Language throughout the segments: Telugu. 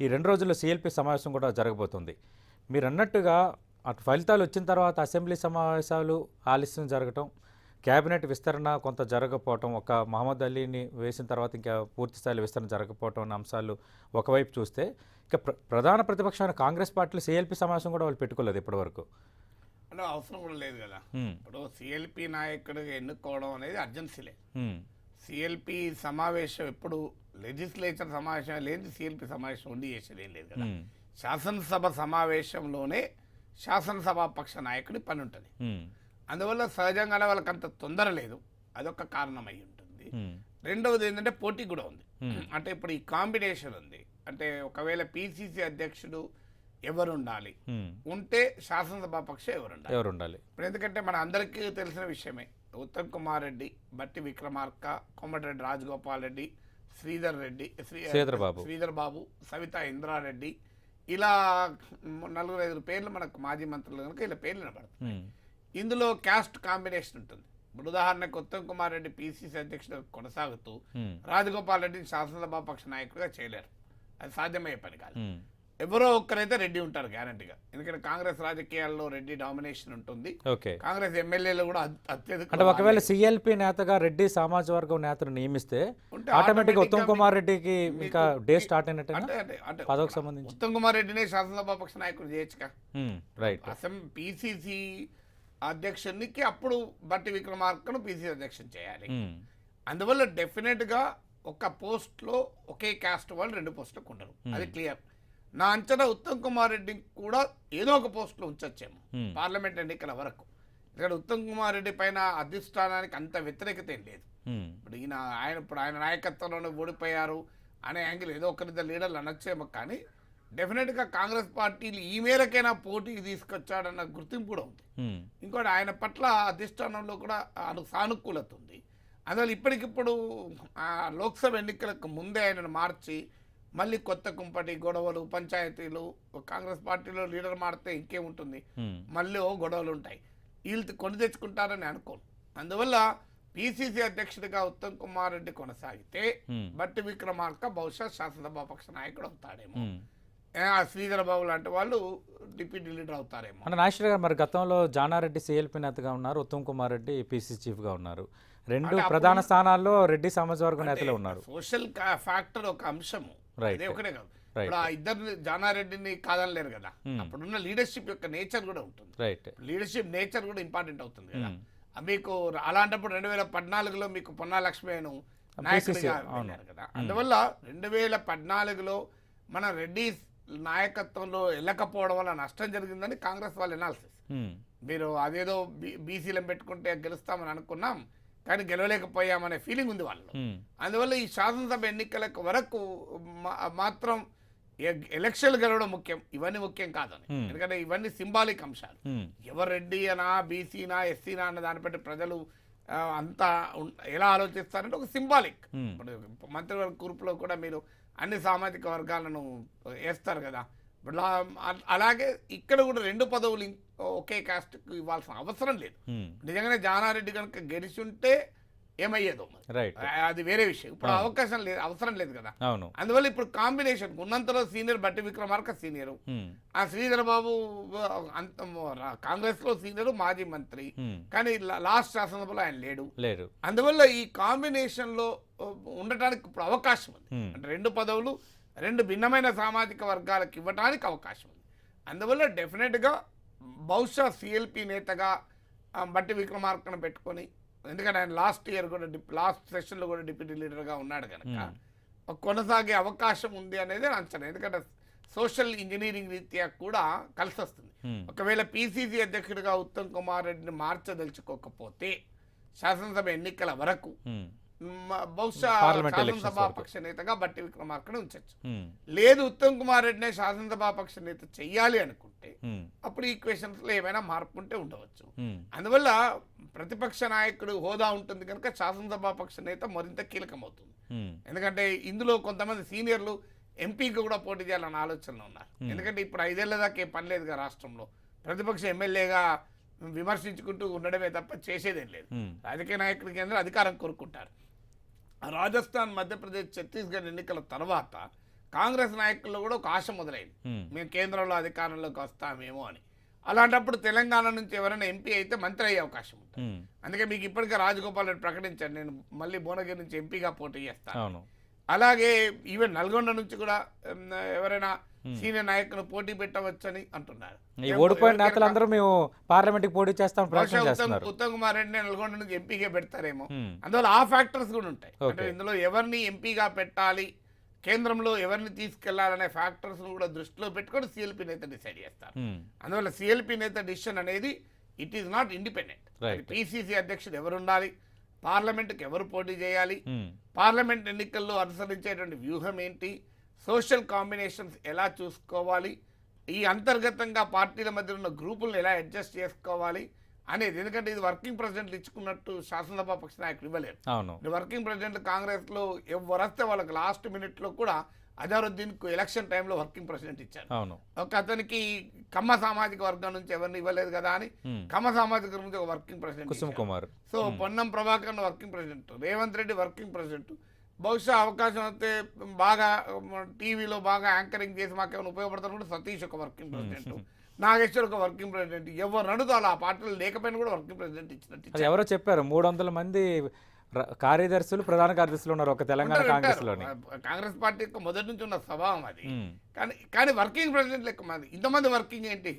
ఈ రెండు రోజుల్లో సిఎల్పి సమావేశం కూడా జరగబోతుంది. మీరు అన్నట్టుగా అటు ఫలితాలు వచ్చిన తర్వాత అసెంబ్లీ సమావేశాలు ఆలస్యం జరగటం కేబినెట్ విస్తరణ కొంత జరగకపోవటం ఒక మహమ్మద్ అలీని వేసిన తర్వాత ఇంకా పూర్తి స్థాయిలో విస్తరణ జరగకపోవటం అన్న అంశాలు ఒకవైపు చూస్తే ఇక ప్ర ప్రధాన ప్రతిపక్షమైన కాంగ్రెస్ పార్టీలు సిఎల్పి సమావేశం కూడా వాళ్ళు పెట్టుకోలేదు ఇప్పటివరకు. అంటే అవసరం కూడా లేదు కదా. ఇప్పుడు సిఎల్పి నాయకుడిగా ఎన్నుకోవడం అనేది అర్జెన్సీలే సిఎల్పి సమావేశం ఎప్పుడు లెజిస్లేచర్ సమావేశం లేదు సిఎల్పి సమావేశం ఉండి చేసేది ఏం లేదు కదా. శాసనసభ సమావేశంలోనే శాసనసభాపక్ష నాయకుడి పని ఉంటుంది. అందువల్ల సహజంగానే వాళ్ళకి అంత తొందర లేదు. అదొక కారణం అయి ఉంటుంది రెండవది ఏంటంటే పోటీ కూడా ఉంది. అంటే ఇప్పుడు ఈ కాంబినేషన్ ఉంది. అంటే ఒకవేళ పిసిసి అధ్యక్షుడు ఎవరు ఉండాలి ఉమ్. ఉంటే శాసనసభాపక్ష ఎవరు ఉండాలి ఎవరు ఉండాలి ఇప్పుడు ఎందుకంటే మన అందరికీ తెలిసిన విషయమే. ఉత్తమ్ కుమార్ రెడ్డి బట్టి విక్రమార్క కోమటిరెడ్డి రాజగోపాల్ రెడ్డి శ్రీధర్ రెడ్డి శ్రీ శ్రీధర్ బాబు. శ్రీధర్ బాబు సవితా ఇంద్రారెడ్డి. ఇలా నలుగురు ఐదు పేర్లు మనకు మాజీ మంత్రులు కనుక ఇలా పేర్లు ఉమ్, ఇందులో క్యాస్ట్ కాంబినేషన్ ఉంటుంది. ఇప్పుడు ఉదాహరణకు ఉత్తమ్ కుమార్ రెడ్డి పిసిసి అధ్యక్షుడు కొనసాగుతూ రాజగోపాల్ రెడ్డిని శాసనసభాపక్ష నాయకుడిగా చేయలేరు. అది సాధ్యమయ్యే పని కాదు. ఎవరో ఒక్కరైతే రెడ్డి ఉంటారు గ్యారంటీగా ఎందుకంటే కాంగ్రెస్ రాజకీయాల్లో రెడ్డి డామినేషన్ ఉంటుంది. ఓకే. కాంగ్రెస్ ఎమ్మెల్యేలు కూడా అత్- అత్యధిక అంటే ఒకవేళ సిఎల్పి నేతగా రెడ్డి సామాజిక వర్గం నేతను నియమిస్తే ఆటోమేటిక్ ఉత్తమ్గా కుమార్ రెడ్డికి ఇంకా డే స్టార్ట్ అయినట్టేనా? అంటే పదవికి సంబంధించి. ఉత్తమ్ కుమార్ రెడ్డినే శాసనసభాపక్ష నాయకుడు చేయొచ్చుగా? రైట్ అసెం పిసిసి అధ్యక్షునికి అప్పుడు బట్టి విక్రమార్కను పిసిసి అధ్యక్షుని చేయాలి. అందువల్ల డెఫినెట్గా ఒక పోస్ట్లో ఒకే క్యాస్ట్ వాళ్ళు రెండు పోస్టులకు ఉండరు. అది క్లియర్ నా అంచనా ఉత్తమ్ కుమార్ రెడ్డికి కూడా ఏదో ఒక పోస్టులో ఉంచొచ్చేమో. పార్లమెంట్ ఎన్నికల వరకు. ఇక్కడ ఉత్తమ్ కుమార్ రెడ్డి పైన అధిష్టానానికి అంత వ్యతిరేకత ఏం లేదు. ఇప్పుడు ఈయన ఆయన ఇప్పుడు ఆయన నాయకత్వంలోనే ఓడిపోయారు అనే యాంగిల్ ఏదో ఒకరిద్దరు లీడర్లు అనొచ్చేమో కానీ డెఫినెట్గా కాంగ్రెస్ పార్టీలు ఈ మేరకైనా పోటీకి తీసుకొచ్చాడన్న గుర్తింపు కూడా ఉంది. ఇంకోటి ఆయన పట్ల అధిష్టానంలో కూడా అను సానుకూలత ఉంది. అందువల్ల ఇప్పటికిప్పుడు లోక్సభ ఎన్నికలకు ముందే ఆయనను మార్చి మళ్ళీ కొత్త కుంపటి గొడవలు పంచాయతీలు కాంగ్రెస్ పార్టీలో లీడర్ మారితే ఇంకేముంటుంది మళ్ళీ ఓ గొడవలు ఉంటాయి. వీళ్ళు కొని తెచ్చుకుంటారని అనుకోను. అందువల్ల పిసిసి అధ్యక్షుడిగా ఉత్తమ్ కుమార్ రెడ్డి కొనసాగితే బట్టి విక్రమార్క బహుశా శాసనసభాపక్ష నాయకుడు అవుతాడేమో. శ్రీధర బాబు లాంటి వాళ్ళు డిప్యూటీ లీడర్ అవుతారేమో. అంటే నాగేశ్వర గారు మరి గతంలో జానారెడ్డి సిఎల్పి నేతగా ఉన్నారు ఉత్తమ్ కుమార్ రెడ్డి పిసి చీఫ్గా ఉన్నారు. రెండు ప్రధాన స్థానాల్లో రెడ్డి సామాజిక వర్గం నేతలే ఉన్నారు. సోషల్ ఫ్యాక్టర్ ఒక అంశము. అదే ఒకటే కాదు. ఇప్పుడు ఆ ఇద్దరు జానారెడ్డిని కాదనలేరు కదా. Hmm. అప్పుడున్న లీడర్షిప్ యొక్క నేచర్ కూడా ఉంటుంది. లీడర్షిప్ నేచర్ కూడా ఇంపార్టెంట్ అవుతుంది కదా. ఆ మీకు అలాంటప్పుడు రెండు వేల పద్నాలుగులో మీకు పొన్నా లక్ష్మీను నాయకుడిగా కదా. అందువల్ల రెండు వేల పద్నాలుగులో మన రెడ్డి నాయకత్వంలో వెళ్ళకపోవడం వల్ల నష్టం జరిగిందని కాంగ్రెస్ వాళ్ళు ఎనాలిసిస్ మీరు అదేదో బీ బీసీలను పెట్టుకుంటే గెలుస్తామని అనుకున్నాం. కానీ గెలవలేకపోయామనే ఫీలింగ్ ఉంది వాళ్ళు అందువల్ల ఈ శాసనసభ ఎన్నికలకు వరకు మాత్రం ఎలక్షన్లు గెలవడం ముఖ్యం. ఇవన్నీ ముఖ్యం కాదని. ఎందుకంటే ఇవన్నీ సింబాలిక్ అంశాలు. ఎవరు రెడ్డి అనా బీసీనా ఎస్సీనా అన్న దాన్ని బట్టి ప్రజలు అంతా ఎలా ఆలోచిస్తారంటే ఒక సింబాలిక్. ఇప్పుడు మంత్రివర్గ కూర్పులో కూడా మీరు అన్ని సామాజిక వర్గాలను వేస్తారు కదా. అలాగే ఇక్కడ కూడా రెండు పదవులు ఒకే కాస్ట్కు ఇవ్వాల్సిన అవసరం లేదు. నిజంగానే జానారెడ్డి కనుక గెలిచి ఉంటే ఏమయ్యేదో అది వేరే విషయం. ఇప్పుడు అవకాశం లేదు అవసరం లేదు కదా. అవును. అందువల్ల ఇప్పుడు కాంబినేషన్ ఉన్నంతలో సీనియర్ బట్టి విక్రమార్క సీనియర్ ఆ శ్రీధర్ బాబు అంత కాంగ్రెస్లో సీనియర్ మాజీ మంత్రి. కానీ లాస్ట్ శాసనసభలో ఆయన లేడు. లేరు అందువల్ల ఈ కాంబినేషన్లో ఉండటానికి ఇప్పుడు అవకాశం ఉంది. అంటే రెండు పదవులు రెండు భిన్నమైన సామాజిక వర్గాలకు ఇవ్వడానికి అవకాశం ఉంది. అందువల్ల డెఫినెట్గా బహుశా సిఎల్పి నేతగా బట్టి విక్రమార్కను పెట్టుకొని ఎందుకంటే ఆయన లాస్ట్ ఇయర్ కూడా డిప్ లాస్ట్ సెషన్లో కూడా డిప్యూటీ లీడర్గా ఉన్నాడు కనుక కొనసాగే అవకాశం ఉంది అనేది అంచనా. ఎందుకంటే సోషల్ ఇంజనీరింగ్ రీత్యా కూడా కలిసి వస్తుంది ఒకవేళ పిసిసి అధ్యక్షుడిగా ఉత్తమ్ కుమార్ రెడ్డిని మార్చదలుచుకోకపోతే శాసనసభ ఎన్నికల వరకు బహుశా elections శాసనసభాపక్ష నేతగా బట్టి విక్రమార్కను ఉంచచ్చు. ఉమ్, లేదు ఉత్తమ్ కుమార్ రెడ్డినే శాసనసభాపక్ష నేత చెయ్యాలి అనుకుంటే అప్పుడు ఈక్వేషన్స్లో ఏమైనా మార్పు ఉంటే ఉండవచ్చు అందువల్ల ప్రతిపక్ష నాయకుడు హోదా ఉంటుంది కనుక శాసనసభాపక్ష నేత మరింత కీలకమవుతుంది. ఎందుకంటే ఇందులో కొంతమంది సీనియర్లు ఎంపీకి కూడా పోటీ చేయాలన్న ఆలోచనలో ఉన్నారు. ఎందుకంటే ఇప్పుడు ఐదేళ్ళ దాకా ఏం పని లేదుగా రాష్ట్రంలో. ప్రతిపక్ష ఎమ్మెల్యేగా విమర్శించుకుంటూ ఉండడమే తప్ప చేసేదేం లేదు. రాజకీయ నాయకుల కేంద్రం అధికారం కోరుకుంటారు. రాజస్థాన్ మధ్యప్రదేశ్ ఛత్తీస్గఢ్ ఎన్నికల తర్వాత కాంగ్రెస్ నాయకుల్లో కూడా ఒక ఆశ మొదలైంది. మేము కేంద్రంలో అధికారంలోకి వస్తామేమో అని. అలాంటప్పుడు తెలంగాణ నుంచి ఎవరైనా ఎంపీ అయితే మంత్రి అయ్యే అవకాశం ఉంటుంది. అందుకే మీకు ఇప్పటికే రాజగోపాల్ రెడ్డి ప్రకటించాను నేను మళ్ళీ భువనగిరి నుంచి ఎంపీగా పోటీ చేస్తాను. అలాగే ఈవెన్ నల్గొండ నుంచి కూడా ఎవరైనా సీనియర్ నాయకులు పోటీ పెట్టవచ్చని అంటున్నారు. ఈ ఓడిపోయిన నేతలందరూ మేము పార్లమెంట్కి పోటీ ప్రయత్నం ఉత్తమ్ కుమార్ రెడ్డి నల్గొండ నుంచి ఎంపీగా పెడతారేమో. ఉమ్, అందువల్ల ఆ ఫ్యాక్టర్స్ కూడా ఉంటాయి. అంటే ఇందులో ఎవరిని ఎంపీగా పెట్టాలి కేంద్రంలో ఎవరిని తీసుకెళ్ళాలనే ఫ్యాక్టర్స్ కూడా దృష్టిలో పెట్టుకొని సిఎల్పి నేత డిసైడ్ చేస్తారు. ఉమ్, అందువల్ల సిఎల్పి నేత డిసిషన్ అనేది it is not independent. PCC అధ్యక్షుడు ఎవరు ఉండాలి పార్లమెంట్కి ఎవరు పోటీ చేయాలి? పార్లమెంట్ ఎన్నికల్లో అనుసరించేటువంటి వ్యూహం ఏంటి? సోషల్ కాంబినేషన్స్ ఎలా చూసుకోవాలి? ఈ అంతర్గతంగా పార్టీల మధ్య ఉన్న గ్రూపులను ఎలా అడ్జస్ట్ చేసుకోవాలి అనేది? ఎందుకంటే ఇది వర్కింగ్ ప్రెసిడెంట్లు ఇచ్చుకున్నట్టు శాసనసభ పక్ష నాయకులు ఇవ్వలేరు. ఇప్పుడు వర్కింగ్ ప్రెసిడెంట్ కాంగ్రెస్లో ఎవరు వస్తే వాళ్ళకి లాస్ట్ మినిట్లో కూడా అజారుద్దీన్కు ఎలక్షన్ టైంలో వర్కింగ్ ప్రెసిడెంట్ ఇచ్చారు. అవును. ఒక అతనికి కమ్మ సామాజిక వర్గం నుంచి ఎవరిని ఇవ్వలేదు కదా అని కమ్మ సామాజిక వర్గం నుంచి ఒక working president Kusum. Kumar. So Ponnam Prabhakar working president Revanth Reddy working president. బహుశా అవకాశం అయితే బాగా టీవీలో బాగా యాంకరింగ్ చేసి మాకేమైనా ఉపయోగపడతారు కూడా సతీష్ ఒక వర్కింగ్ ప్రెసిడెంట్. నాగేశ్వర్ ఒక వర్కింగ్ ప్రెసిడెంట్. ఎవరు అడుగుతారు ఆ పార్టీలు లేకపోయినా కూడా వర్కింగ్ ప్రెసిడెంట్ ఇచ్చినట్టు. ఎవరో చెప్పారు మూడు వందల మంది కార్యదర్శులు ప్రధాన కార్యదర్శులు ఉన్నారు ఒక తెలంగాణ కాంగ్రెస్. లోని కాంగ్రెస్ పార్టీ మొదటి నుంచి ఉన్న స్వభావం అది. కానీ కానీ వర్కింగ్ ప్రెసిడెంట్ లెక్క మంది. ఇంతమంది వర్కింగ్ ఏంటి?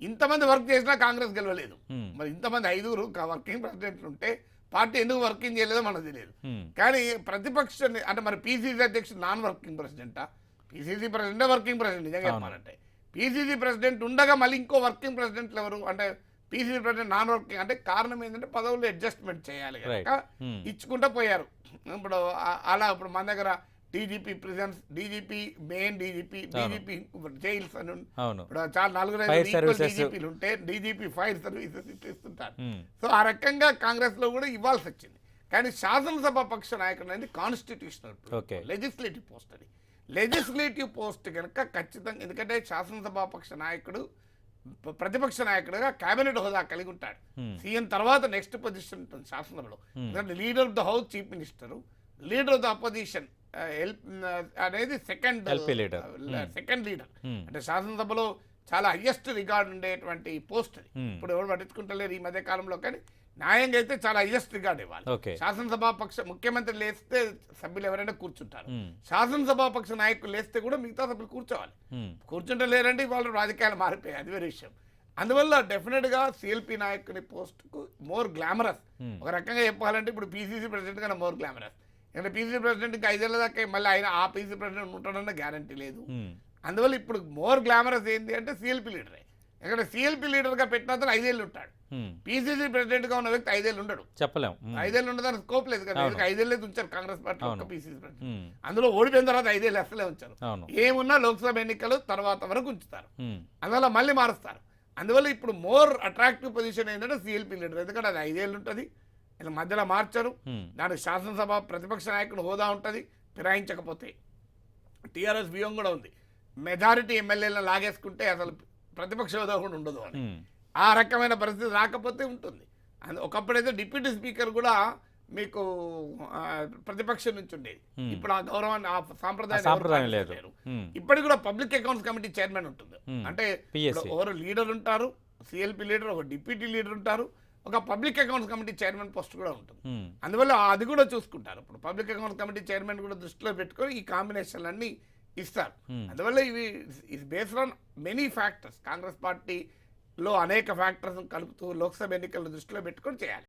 ఇంతమంది వర్క్ చేసినా కాంగ్రెస్ గెలవలేదు. మరి ఇంతమంది ఐదుగురు వర్కింగ్ ప్రెసిడెంట్లు ఉంటే పార్టీ ఎందుకు వర్కింగ్ చేయలేదో మనకు తెలియదు. కానీ ప్రతిపక్ష అంటే మరి పీసీసీ అధ్యక్షుడు నాన్ వర్కింగ్ ప్రెసిడెంటా? పీసీసీ ప్రెసిడెంటే వర్కింగ్ ప్రెసిడెంట్ నిజంగా. చెప్పాలంటే. పీసీసీ ప్రెసిడెంట్ ఉండగా మళ్ళీ ఇంకో వర్కింగ్ ప్రెసిడెంట్లు ఎవరు? అంటే పీసీసీ ప్రెసిడెంట్ నాన్ వర్కింగ్ అంటే కారణం ఏంటంటే పదవులు అడ్జస్ట్మెంట్ చేయాలి. కనుక Hmm. ఇచ్చుకుంటూ పోయారు ఇప్పుడు అలా ఇప్పుడు మన దగ్గర DGP prisons DGP main DGP DGP jails అని ఇప్పుడు చాలా నలుగురు. డీజీపీలు ఉంటే డీజీపీ ఫైర్ సర్వీసెస్ ఇస్తుంటారు సో ఆ రకంగా కాంగ్రెస్లో కూడా ఇవ్వాల్సి వచ్చింది కానీ శాసనసభ పక్ష నాయకుడు అనేది కాన్స్టిట్యూషనల్. లెజిస్లేటివ్ పోస్ట్ అది లెజిస్లేటివ్ పోస్ట్ కనుక ఖచ్చితంగా ఎందుకంటే శాసనసభ పక్ష నాయకుడు ప్రతిపక్ష నాయకుడుగా కేబినెట్ హోదా కలిగి ఉంటాడు. సీఎం తర్వాత నెక్స్ట్ పొజిషన్ ఉంటుంది శాసనసభలో ఎందుకంటే leader of the house chief minister leader of the opposition అనేది సెకండ్. Second leader. అంటే శాసనసభలో చాలా హయ్యెస్ట్ రికార్డ్ ఉండేటువంటి పోస్ట్. ఇప్పుడు ఎవరు పట్టించుకుంటలేరు ఈ మధ్య కాలంలో కానీ న్యాయంగా అయితే చాలా హయ్యెస్ట్ రికార్డ్ ఇవ్వాలి శాసనసభా పక్ష ముఖ్యమంత్రి లేస్తే సభ్యులు ఎవరైనా కూర్చుంటారు. శాసనసభా పక్ష నాయకులు లేస్తే కూడా మిగతా సభ్యులు కూర్చోవాలి. కూర్చుంటే లేరంటే వాళ్ళు రాజకీయాలు మారిపోయాయి. అది వేరే విషయం. అందువల్ల డెఫినెట్గా సిఎల్పి నాయకుని పోస్ట్కు మోర్ గ్లామరస్. ఒక రకంగా చెప్పాలంటే ఇప్పుడు పీసీసీ ప్రెసిడెంట్ కన్నా మోర్ గ్లామరస్. ఎందుకంటే పీసీసీ ప్రెసిడెంట్ ఇంకా ఐదేళ్ళ దాకా మళ్ళీ ఆయన ఆ పీసీ ప్రెసిడెంట్ ఉంటాడన్న గ్యారంటీ లేదు. అందువల్ల ఇప్పుడు మోర్ గ్లామరస్ ఏంటి అంటే సిఎల్పి లీడరే. ఎందుకంటే సిఎల్పి లీడర్గా పెట్టిన అతను ఐదేళ్ళు ఉంటాడు. పీసీసీ ప్రెసిడెంట్గా ఉన్న వ్యక్తి ఐదేళ్ళు ఉండడు. చెప్పలేం. ఉమ్, ఐదేళ్ళు ఉండడానికి స్కోప్ లేదు కదా. ఐదేళ్ళే ఉంచారు కాంగ్రెస్ పార్టీ పీసీసీ ప్రెసిడెంట్. అందులో ఓడిపోయిన తర్వాత ఐదేళ్ళు అసలే ఉంచారు. ఏమున్నా లోక్సభ ఎన్నికలు తర్వాత వరకు ఉంచుతారు. అందువల్ల మళ్ళీ మారుస్తారు. అందువల్ల ఇప్పుడు మోర్ అట్రాక్టివ్ పొజిషన్ ఏంటంటే సిఎల్పి లీడర్. ఎందుకంటే అది ఐదేళ్ళు ఉంటుంది. ఇలా మధ్యలో మార్చరు. దానికి శాసనసభ ప్రతిపక్ష నాయకుడు హోదా ఉంటుంది. ఫిరాయించకపోతే. టీఆర్ఎస్ వ్యూహం కూడా ఉంది. మెజారిటీ ఎమ్మెల్యేలను లాగేసుకుంటే అసలు ప్రతిపక్ష హోదా కూడా ఉండదు అని. ఆ రకమైన పరిస్థితి రాకపోతే ఉంటుంది. అందు ఒకప్పుడైతే డిప్యూటీ స్పీకర్ కూడా మీకు ప్రతిపక్షం నుంచి ఉండేది. ఇప్పుడు ఆ గౌరవాన్ని ఆ సాంప్రదాయం సాంప్రదాయం లేదు. ఇప్పటికి కూడా పబ్లిక్ అకౌంట్స్ కమిటీ చైర్మన్ ఉంటుంది. అంటే ఎవరు లీడర్ ఉంటారు సిఎల్పి లీడర్ ఒక డిప్యూటీ లీడర్ ఉంటారు ఒక public accounts committee chairman post కూడా ఉంటుంది. అందువల్ల అది కూడా చూసుకుంటారు. ఇప్పుడు పబ్లిక్ అకౌంట్స్ కమిటీ చైర్మన్ కూడా దృష్టిలో పెట్టుకొని ఈ కాంబినేషన్లు అన్ని ఇస్తారు. అందువల్ల ఇవి is based on many factors. Congress లో అనేక ఫ్యాక్టర్స్ కలుపుతూ లోక్సభ ఎన్నికలను దృష్టిలో పెట్టుకొని చేయాలి.